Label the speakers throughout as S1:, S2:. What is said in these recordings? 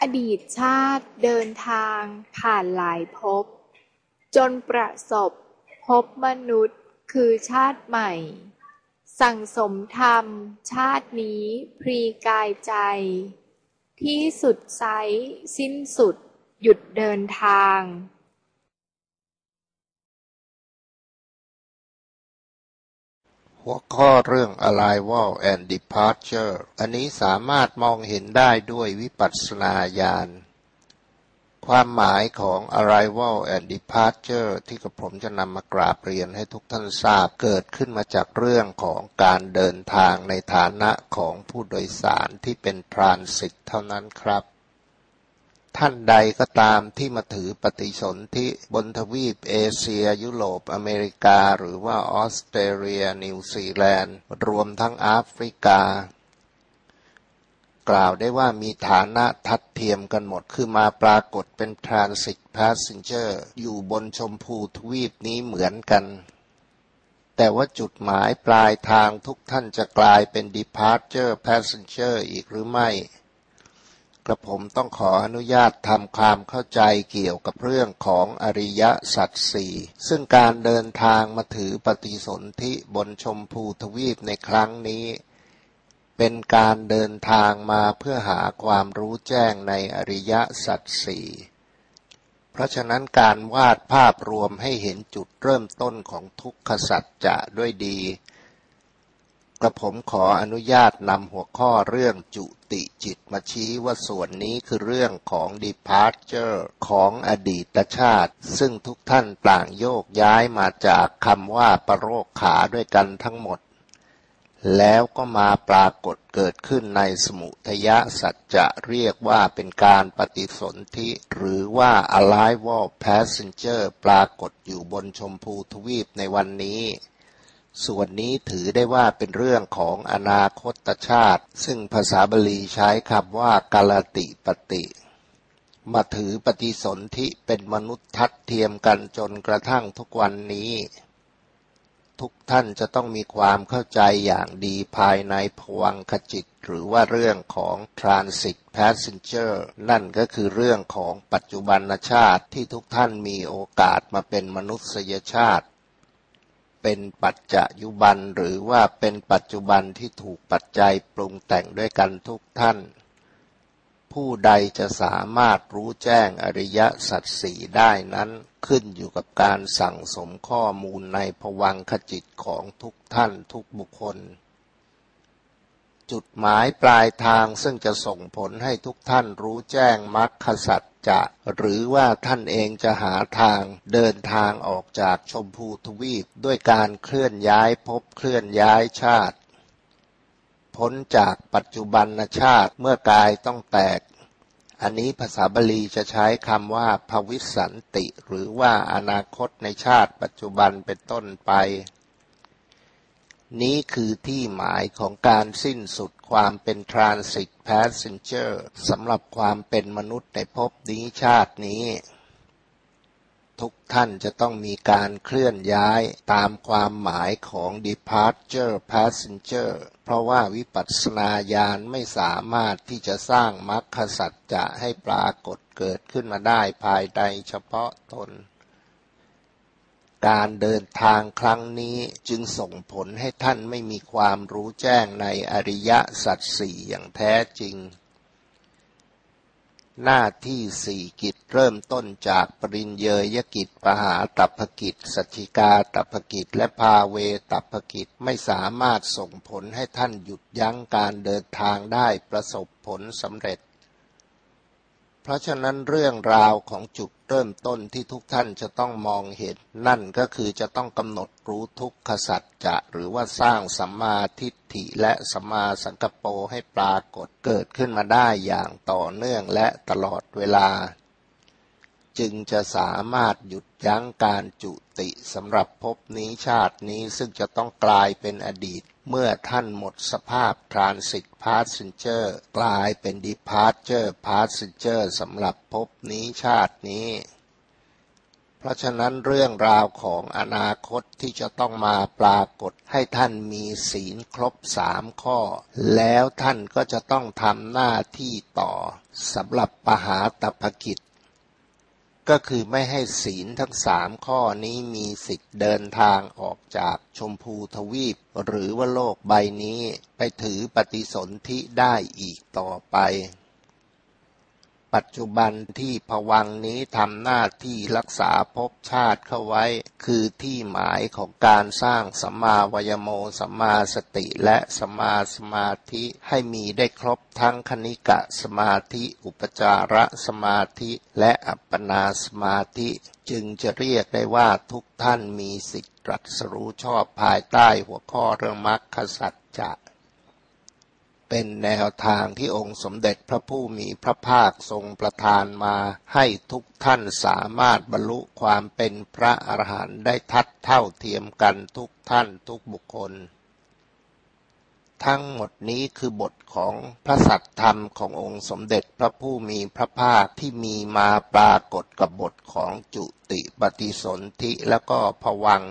S1: อดีตชาติเดินทางผ่านหลายภพ จนประสบพบมนุษย์คือชาติใหม่ สั่งสมธรรมชาตินี้พรีกายใจ ที่สุดไซสิ้นสุดหยุดเดินทาง
S2: หัวข้อเรื่อง Arrival and Departure อันนี้สามารถมองเห็นได้ด้วยวิปัสสนาญาณ ความหมายของ Arrival and Departure ที่กระผมจะนำมากราบเรียนให้ทุกท่านทราบเกิดขึ้นมาจากเรื่องของการเดินทางในฐานะของผู้โดยสารที่เป็นทรานสิตเท่านั้นครับ ท่านใดก็ตามที่มาถือปฏิสนธิบนทวีปเอเชีย ยุโรป อเมริกา หรือว่าออสเตรเลีย นิวซีแลนด์ รวมทั้งแอฟริกา กล่าวได้ว่ามีฐานะทัดเทียมกันหมด คือมาปรากฏเป็น Transit Passenger อยู่บนชมพูทวีปนี้เหมือนกัน แต่ว่าจุดหมายปลายทางทุกท่านจะกลายเป็น Departure Passenger อีกหรือไม่ ระผมต้องขออนุญาตทำความเข้าใจเกี่ยวกับเรื่องของอริยสัจสี่ซึ่งการเดินทางมาถือปฏิสนธิบนชมพูทวีปในครั้งนี้ เป็นการเดินทางมาเพื่อหาความรู้แจ้งในอริยสัจสี่เพราะฉะนั้นการวาดภาพรวมให้เห็นจุดเริ่มต้นของทุกขสัจจะด้วยดี กระผมขออนุญาตนำหัวข้อเรื่องจุติจิตมาชี้ว่าส่วนนี้คือเรื่องของ departure ของอดีตชาติ ซึ่งทุกท่านต่างโยกย้ายมาจากคำว่าประโรคขาด้วยกันทั้งหมด แล้วก็มาปรากฏเกิดขึ้นในสมุทยสัจจะเรียกว่าเป็นการปฏิสนธิหรือว่า arrival passenger ปรากฏอยู่บนชมพูทวีปในวันนี้ ส่วนนี้ถือได้ว่าเป็นเรื่องของอนาคตชาติ ซึ่งภาษาบาลีใช้คำว่ากาลติปติมาถือปฏิสนธิเป็นมนุษย์ทัดเทียมกันจนกระทั่งทุกวันนี้ ทุกท่านจะต้องมีความเข้าใจอย่างดีภายในภวังคจิต หรือว่าเรื่องของ transit passenger นั่นก็คือเรื่องของปัจจุบันชาติที่ทุกท่านมีโอกาสมาเป็นมนุษยชาติ เป็นปัจจยุบันหรือว่าเป็นปัจจุบันที่ถูกปัจจัยปรุงแต่งด้วยกันทุกท่าน ผู้ใดจะสามารถรู้แจ้งอริยสัจสี่ได้นั้นขึ้นอยู่กับการสั่งสมข้อมูลในภวังคจิตของทุกท่านทุกบุคคล จุดหมายปลายทางซึ่งจะส่งผลให้ทุกท่านรู้แจ้งมรรคสัจจะ หรือว่าท่านเองจะหาทางเดินทางออกจากชมพูทวีป ด้วยการเคลื่อนย้ายภพเคลื่อนย้ายชาติ พ้นจากปัจจุบันชาติเมื่อกายต้องแตก อันนี้ภาษาบาลีจะใช้คำว่าภวิสันติ หรือว่าอนาคตในชาติปัจจุบันเป็นต้นไป นี้คือที่หมายของการสิ้นสุดความเป็น Transit Passenger สำหรับความเป็นมนุษย์ในภพนี้ชาตินี้ ทุกท่านจะต้องมีการเคลื่อนย้ายตามความหมายของ Departure Passenger เพราะว่าวิปัสสนาญาณไม่สามารถที่จะสร้างมรรคสัจจะให้ปรากฏเกิดขึ้นมาได้ภายในเฉพาะตน การเดินทางครั้งนี้จึงส่งผลให้ท่านไม่มีความรู้แจ้งในอริยสัจสี่อย่างแท้จริง หน้าที่สี่กิจเริ่มต้นจากปริญเยยกิจปหาตัพกิจสัจิกาตัพกิจและพาเวตัพกิจไม่สามารถส่งผลให้ท่านหยุดยั้งการเดินทางได้ประสบผลสำเร็จ ราะฉะนั้นเรื่องราวของจุดเริ่มต้นที่ทุกท่านจะต้องมองเห็น นั่นก็คือจะต้องกำหนดรู้ทุกขสัจจะหรือว่าสร้างสัมมาทิฏฐิและสัมมาสังกปรให้ปรากฏเกิดขึ้นมาได้อย่างต่อเนื่องและตลอดเวลา จึงจะสามารถหยุดยั้งการจุติสำหรับภพนี้ชาตินี้ซึ่งจะต้องกลายเป็นอดีต เมื่อท่านหมดสภาพ Transit Passenger กลายเป็น Departure Passenger สำหรับภพนี้ชาตินี้ เพราะฉะนั้นเรื่องราวของอนาคตที่จะต้องมาปรากฏให้ท่านมีศีลครบสามข้อ แล้วท่านก็จะต้องทำหน้าที่ต่อสำหรับปหาตภกิจ ก็คือไม่ให้ศีลทั้งสามข้อนี้มีสิทธิ์เดินทางออกจากชมพูทวีป หรือว่าโลกใบนี้ไปถือปฏิสนธิได้อีกต่อไป ปัจจุบันที่ผวังนี้ทำหน้าที่รักษาภพชาติเข้าไว้ คือที่หมายของการสร้างสัมมาวยโมสัมมาสติและสัมมาสมาธิให้มีได้ครบทั้งคณิกะสมาธิอุปจารสมาธิและอัปปนาสมาธิ จึงจะเรียกได้ว่าทุกท่านมีสิทธิตรัสรู้ชอบภายใต้หัวข้อเรื่องมรรคสัจจะ เป็นแนวทางที่องค์สมเด็จพระผู้มีพระภาคทรงประทานมา ให้ทุกท่านสามารถบรรลุความเป็นพระอรหันต์ได้ทัดเท่าเทียมกันทุกท่านทุกบุคคล ทั้งหมดนี้คือบทของพระสัตธรรมขององค์สมเด็จพระผู้มีพระภาคที่มีมาปรากฏกับบทของจุติปฏิสนธิแล้วก็ผวัง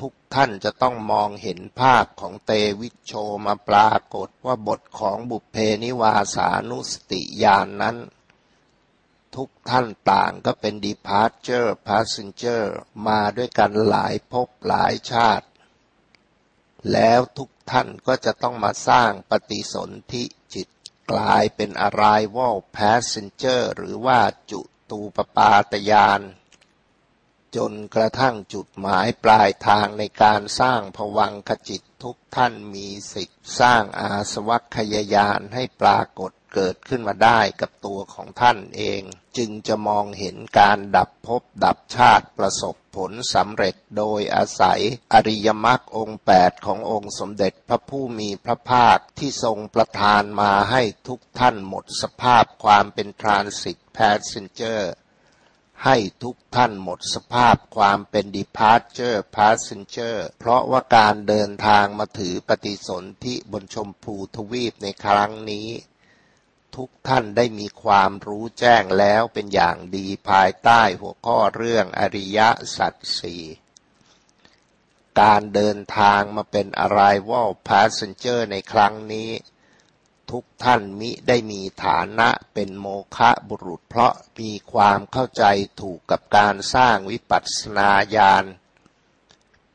S2: ทุกท่านจะต้องมองเห็นภาพของเตวิชโชมาปรากฏว่าบทของบุพเพนิวาสานุสติญาณนนั้น ทุกท่านต่างก็เป็น departure passenger มาด้วยกันหลายภพหลายชาติ แล้วทุกท่านก็จะต้องมาสร้างปฏิสนธิจิตกลายเป็น arrival passenger หรือว่าจุตูปปาตยาน จนกระทั่งจุดหมายปลายทางในการสร้างผวังขจิตทุกท่านมีสิทธิ์สร้างอาสวัคยายานให้ปรากฏเกิดขึ้นมาได้กับตัวของท่านเอง จึงจะมองเห็นการดับภพดับชาติประสบผลสำเร็จโดยอาศัยอริยมรรคองค์แปดขององค์สมเด็จพระผู้มีพระภาคที่ทรงประทานมาให้ทุกท่านหมดสภาพความเป็นทรานสิตแพสเซนเจอร์ ให้ทุกท่านหมดสภาพความเป็น departure passenger เพราะว่าการเดินทางมาถือปฏิสนธิบนชมพูทวีปในครั้งนี้ ทุกท่านได้มีความรู้แจ้งแล้วเป็นอย่างดีภายใต้หัวข้อเรื่องอริยสัจสี่การเดินทางมาเป็น arrival passenger ในครั้งนี้ ทุกท่านมิได้มีฐานะเป็นโมฆะบุรุษ เพราะมีความเข้าใจถูกกับการสร้างวิปัสสนาญาณ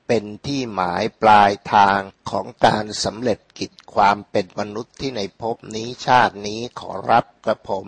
S2: เป็นที่หมายปลายทางของการสำเร็จกิจความเป็นมนุษย์ที่ในภพนี้ชาตินี้ขอรับกระผม